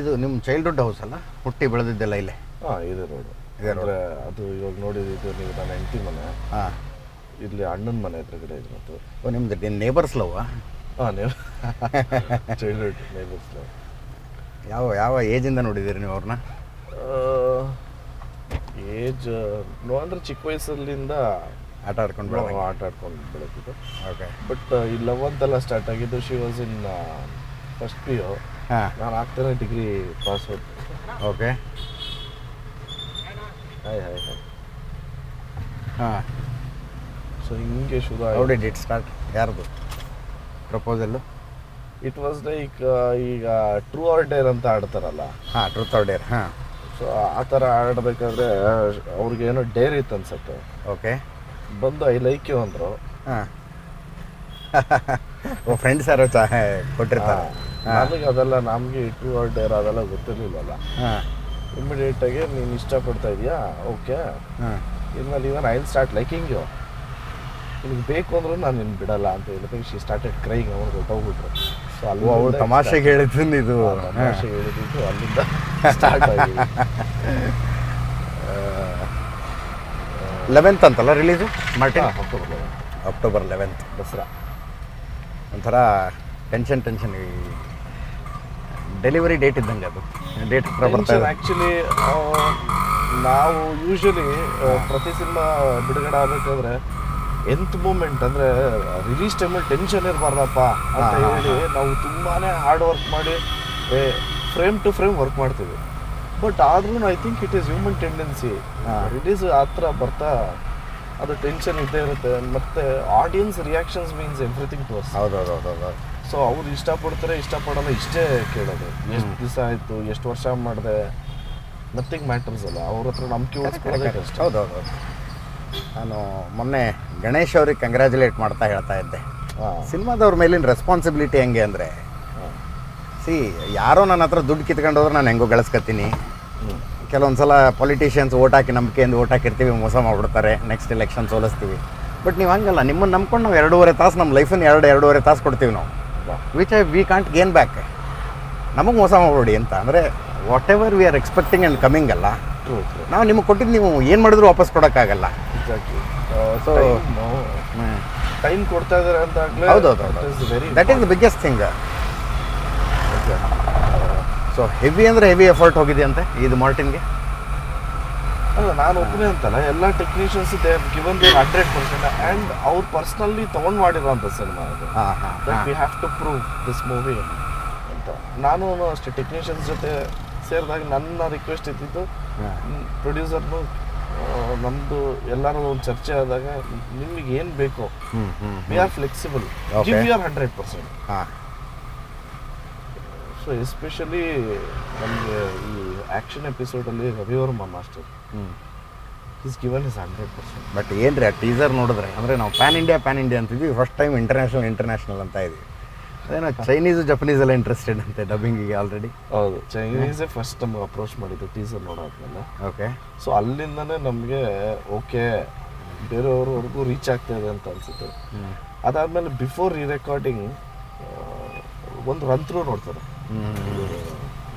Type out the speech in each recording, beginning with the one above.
ಇದು ನಿಮ್ಮ childhood house ಅಲ್ಲ? ಹುಟ್ಟಿ ಬೆಳೆದಿದ್ದೆಲ್ಲ ಇಲ್ಲೇ? ಹಾಂ ಇದೆ ರೋಡು ಇದೆ road. ಅಂದರೆ ಅದು ಇವಾಗ ನೋಡಿದ್ದು ನೀವು ನನ್ನ ಹೆಂಡತಿ ಮನೆ. ಹಾಂ. ಇಲ್ಲಿ ಅಣ್ಣನ ಮನೆ ಎದುರುಗಡೆ ಇರೋದು ಓ ನಿಮ್ದು ನೇಬರ್ಸ್ ಲವ್ವಾ ಹಾಂ ನೀವು ಚೈಲ್ಡ್ಹುಡ್ ನೇಬರ್ಸ್ ಯಾವ ಯಾವ ಏಜಿಂದ ನೋಡಿದ್ದೀರಿ ನೀವು ಅವ್ರನ್ನ? ಏಜ್ ನೋ ಅಂದರೆ ಚಿಕ್ಕ ವಯಸ್ಸಲ್ಲಿಂದ ಆಟ ಆಡ್ಕೊಂಡು ನಾವು ಬೆಳೆದಂಗೆ. ಆಟ ಆಡ್ಕೊಂಡು ಬೆಳೆದಿದ್ದು. ಓಕೆ ಬಟ್ ಈ ಲೆವೆಂತೆಲ್ಲ ಸ್ಟಾರ್ಟ್ ಆಗಿದ್ದು she was in first P U ಹಾಂ. ನಾನು ಆಗ್ತಾನೆ degree pass out okay hi hi hi ಹಾಂ. ಸೊ ಹಿಂಗೆ ಶುರು ಹೌ ಆಗಿ ಡಿಡ್ ಇಟ್ ಸ್ಟಾರ್ಟ್ ಯಾರ್ದು? ಪ್ರಪೋಸಲ್ಲು ಇಟ್ ವಾಸ್ ಲೈಕ್ ಈಗ ಟ್ರೂ ಆರ್ ಡೇರ್ ಅಂತ ಆಡ್ತಾರಲ್ಲ. ಹಾಂ ಟ್ರೂತ್ ಆರ್ ಡೇರ್ ಹಾಂ. ಸೊ ಆ ಥರ ಆಡಬೇಕಾದ್ರೆ ಅವ್ರಿಗೇನೋ ಡೇರ್ ಇತ್ತು ಅನ್ಸುತ್ತೆ. ಓಕೆ ಬಂದು ಐ ಲೈಕ್ ಯು ಅಂದರು. ಹಾಂ. ಓ ಫ್ರೆಂಡ್ಸ್ ಯಾರೋ ಚಾ ಕೊಟ್ಟಿರ್ತಾರೆ? ನನಗೆ ಅದೆಲ್ಲ ನಮಗೆ ಆರ್ ಡೇರ್ ಅದೆಲ್ಲ ಗೊತ್ತಿರಲಿಲ್ಲಲ್ಲ. ಹಾಂ. ಇಮಿಡಿಯೇಟಾಗಿ ನೀನು ಇಷ್ಟಪಡ್ತಾ ಇದೆಯಾ? ಓಕೆ ಹಾಂ. ಇನ್ಮೇಲೆ even I start liking you ನಿನಗೆ ಬೇಕು ಅಂದ್ರೂ ನಾನು ನಿನ್ನ ಬಿಡಲ್ಲ ಅಂತ ಹೇಳಿದಾಗ ಶಿ ಸ್ಟಾರ್ಟೆಡ್ ಕ್ರೈಂಗ್ ಅವ್ರು ಹೋಗ್ಬಿಟ್ರು ಸೊ ಅಲ್ಲಿ ಅವ್ರು ತಮಾಷೆಗೆ ಹೇಳಿದ್ದು ಇದು? ತಮಾಷೆ ಹೇಳಿದ್ದು ಅಲ್ಲಿಂದ ಸ್ಟಾರ್ಟ್ ಲೆವೆಂತ್ ಅಂತಲ್ಲ release Martin October October eleventh Dussehra. ಒಂಥರ ಟೆನ್ಷನ್ ಟೆನ್ಷನ್ ಡೆಲಿವರಿ ಡೇಟ್ ಇದ್ದಂಗೆ ಅದು. ಡೇಟ್ ಹತ್ರ ಬರ್ತಾ ಇದೆ. ಆ್ಯಕ್ಚುಲಿ ನಾವು ಯೂಶ್ವಲಿ ಪ್ರತಿ ಸಿನಿಮಾ ಬಿಡುಗಡೆ ಆಗಬೇಕಂದ್ರೆ ಎಂತ್ ಮೂಮೆಂಟ್ ಅಂದರೆ ರಿಲೀಸ್ ಟೈಮಲ್ಲಿ ಟೆನ್ಷನ್ ಇರಬಾರ್ದಪ್ಪ ಅಂತ ಹೇಳಿ ನಾವು ತುಂಬಾ ಹಾರ್ಡ್ ವರ್ಕ್ ಮಾಡಿ ಫ್ರೇಮ್ ಟು ಫ್ರೇಮ್ ವರ್ಕ್ ಮಾಡ್ತೀವಿ. ಬಟ್ ಆದ್ರೂ I think it is human tendency. Release ಹತ್ರ ಬರ್ತಾ ಅದು ಟೆನ್ಷನ್ ಇದ್ದೇ ಇರುತ್ತೆ. ಮತ್ತೆ audience reactions means everything to us ಹೌದು ಹೌದು ಹೌದು ಹೌದು ಸೊ ಅವ್ರು ಇಷ್ಟಪಡ್ತಾರೆ ಇಷ್ಟಪಡಲ್ಲ ಇಷ್ಟೇ ಕೇಳೋದು. ಎಷ್ಟು ದಿವಸ ಆಯಿತು ಎಷ್ಟು ವರ್ಷ ಮಾಡಿದೆ ನಥಿಂಗ್ ಮ್ಯಾಟರ್ಸ್ ಅಲ್ಲ. ಅವ್ರ ಹತ್ರ ನಂಬಿಕೆ ಉಳಿಸ್ಕೊಳ್ಳೋದೇ ಕಷ್ಟ. ಹೌದು ಹೌದು ನಾನು ಮೊನ್ನೆ ಗಣೇಶ್ ಅವ್ರಿಗೆ ಕಂಗ್ರ್ಯಾಚುಲೇಟ್ ಮಾಡ್ತಾ ಹೇಳ್ತಾ ಇದ್ದೆ. ಸಿನಿಮಾದವ್ರ ಮೇಲಿನ ರೆಸ್ಪಾನ್ಸಿಬಿಲಿಟಿ ಹೆಂಗೆ ಅಂದರೆ ಸಿ ಯಾರೋ ನನ್ನ ಹತ್ರ ದುಡ್ಡು ಕಿತ್ಕೊಂಡು ಹೋದ್ರೆ ನಾನು ಹೆಂಗೋ ಗಳಿಸ್ಕೊತೀನಿ ಕೆಲವೊಂದು ಸಲ ಪೊಲಿಟಿಷಿಯನ್ಸ್ ಓಟ್ ಹಾಕಿ ನಂಬಿಕೆಯಿಂದ ಓಟ್ ಹಾಕಿರ್ತೀವಿ ಮೋಸ ಮಾಡ್ಬಿಡ್ತಾರೆ ನೆಕ್ಸ್ಟ್ ಎಲೆಕ್ಷನ್ ಸೋಲಿಸ್ತೀವಿ. ಬಟ್ ನೀವು ಹಂಗಲ್ಲ ನಿಮ್ಮನ್ನು ನಂಬ್ಕೊಂಡು ನಾವು ಎರಡೂವರೆ ತಾಸು ನಮ್ಮ ಲೈಫನ್ನು ಎರಡು ಎರಡೂವರೆ ತಾಸು ಕೊಡ್ತೀವಿ ನಾವು. Which I we can't gain back ನಮಗೆ ಮೋಸ ಮಾಡಬೇಡಿ ಅಂತ. ಅಂದರೆ whatever we are expecting and coming ಅಲ್ಲ ನಾವು ನಿಮಗೆ ಕೊಟ್ಟಿದ್ದು ನೀವು ಏನು ಮಾಡಿದ್ರು ವಾಪಸ್ ಕೊಡೋಕ್ಕಾಗಲ್ಲ. ಸೊ So, ಟೈಮ್ ಕೊಡ್ತಾ ಇದ್ದಾರೆ ಅಂತ ಹೌದೌದು that is the biggest thing so heavy ಅಂದರೆ ಹೆವಿ ಎಫರ್ಟ್ ಹೋಗಿದೆಯಂತೆ ಇದು ಮಾರ್ಟಿನ್ಗೆ ಅಲ್ಲ ನಾನು ಒಬ್ಬನೇ ಅಂತಲ್ಲ ಎಲ್ಲ technicians they given their hundred percent and ಅವ್ರು ಪರ್ಸ್ನಲಿ ತೊಗೊಂಡು ಮಾಡಿರೋಂಥ ಸಿನಿಮಾ ಅದು. ಹಾಂ ಹಾಂ that we have to prove this movie ಅಂತ. ನಾನು ಅಷ್ಟೇ ಟೆಕ್ನಿಷಿಯನ್ಸ್ ಜೊತೆ ಸೇರಿದಾಗ ನನ್ನ ರಿಕ್ವೆಸ್ಟ್ ಇದ್ದಿದ್ದು ಪ್ರೊಡ್ಯೂಸರ್ನು ನಮ್ಮದು ಎಲ್ಲರೂ ಒಂದು ಚರ್ಚೆ ಆದಾಗ ನಿಮಗೆ ಏನು ಬೇಕು we are flexible. Give you our hundred percent ಹಾಂ. ಸೊ ಎಸ್ಪೆಷಲಿ ನಮಗೆ ಈ ಆ್ಯಕ್ಷನ್ ಎಪಿಸೋಡಲ್ಲಿ ರವಿವರ್ಮ ಮಾಸ್ಟರ್ ಹ್ಞೂ is given is hundred percent but ಏನು ರೀ ಆ ಟೀಸರ್ ನೋಡಿದ್ರೆ? ಅಂದರೆ ನಾವು ಪ್ಯಾನ್ ಇಂಡಿಯಾ ಪ್ಯಾನ್ ಇಂಡಿಯಾ ಅಂತಿದ್ವಿ. ಫಸ್ಟ್ ಟೈಮ್ ಇಂಟರ್ನ್ಯಾಷನಲ್ ಇಂಟರ್ನ್ಯಾಷನಲ್ ಅಂತ ಇದ್ವಿ. ಅದೇನೋ ಚೈನೀಸು ಜಪನೀಸ್ ಎಲ್ಲ ಇಂಟ್ರೆಸ್ಟೆಡ್ ಅಂತೆ ಡಬ್ಬಿಂಗಿಗೆ ಆಲ್ರೆಡಿ ಹೌದು. ಚೈನೀಸೇ ಫಸ್ಟ್ ನಮ್ಗೆ ಅಪ್ರೋಚ್ ಮಾಡಿದ್ದು ಟೀಸರ್ ನೋಡೋದ್ಮೇಲೆ. ಓಕೆ ಸೊ ಅಲ್ಲಿಂದನೇ ನಮಗೆ ಓಕೆ ಬೇರೆಯವ್ರವರೆಗೂ ರೀಚ್ ಆಗ್ತಾ ಇದೆ ಅಂತ ಅನಿಸುತ್ತೆ. ಅದಾದಮೇಲೆ ಅದಾದ್ಮೇಲೆ ಬಿಫೋರ್ ರೀ ರೆಕಾರ್ಡಿಂಗ್ ಒಂದು ರಂತ್ರು ನೋಡ್ತಾರೆ.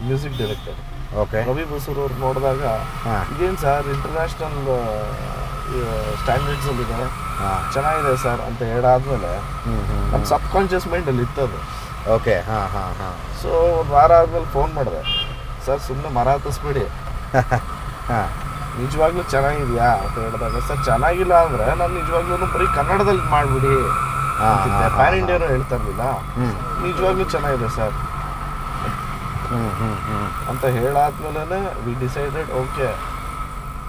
Music director okay Ravi Basrur ಅವ್ರು ನೋಡಿದಾಗ ಹಾ. ಇದೇನು ಸರ್ ಇಂಟರ್ನ್ಯಾಷನಲ್ ಸ್ಟ್ಯಾಂಡರ್ಡ್ಸ್ ಅಲ್ಲಿದೆ? ಹಾಂ. ಚೆನ್ನಾಗಿದೆ ಸರ್ ಅಂತ ಹೇಳಾದ್ಮೇಲೆ ನಮ್ಮ ಸಬ್ ಕಾನ್ಷಿಯಸ್ ಮೈಂಡಲ್ಲಿ ಇತ್ತದು. ಓಕೆ ಹಾಂ ಹಾಂ ಹಾಂ. ಸೊ ಒಂದು ವಾರ ಆದ್ಮೇಲೆ ಫೋನ್ ಮಾಡಿದೆ. ಸರ್ ಸುಮ್ಮನೆ ಮರ ಹತ್ತಿಸ್ಬೇಡಿ. ಹಾಂ. ನಿಜವಾಗ್ಲೂ ಚೆನ್ನಾಗಿದೆಯಾ ಅಂತ ಹೇಳಿದಾಗ ಸರ್ ಚೆನ್ನಾಗಿಲ್ಲ ಅಂದ್ರೆ ನಾನು ನಿಜವಾಗ್ಲೂ ಬರೀ ಕನ್ನಡದಲ್ಲಿ ಮಾಡ್ಬಿಡಿ. ಪ್ಯಾನ್ ಇಂಡಿಯಾನು ಹೇಳ್ತಾ ಇರಲಿಲ್ಲ. ನಿಜವಾಗ್ಲೂ ಚೆನ್ನಾಗಿದೆ ಸರ್ ಅಂತ ಹೇಳಾದ್ಮೇಲೆ ವಿ ಡಿಸೈಡೆಡ್ ಓಕೆ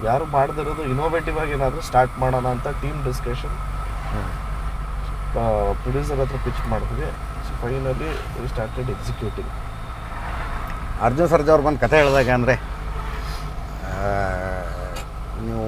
ಯಾರು ಮಾಡದಿರೋದು ಇನೋವೇಟಿವ್ ಆಗಿ ಏನಾದರೂ ಸ್ಟಾರ್ಟ್ ಮಾಡೋಣ ಅಂತ ಟೀಮ್ ಡಿಸ್ಕಷನ್ ಪ್ರೊಡ್ಯೂಸರ್ ಹತ್ರ ಪಿಚ್ ಮಾಡಿದ್ವಿ. So finally we started executive Arjun Sarja ಅವ್ರು ಬಂದು ಕತೆ ಹೇಳಿದಾಗ ಅಂದರೆ ನೀವು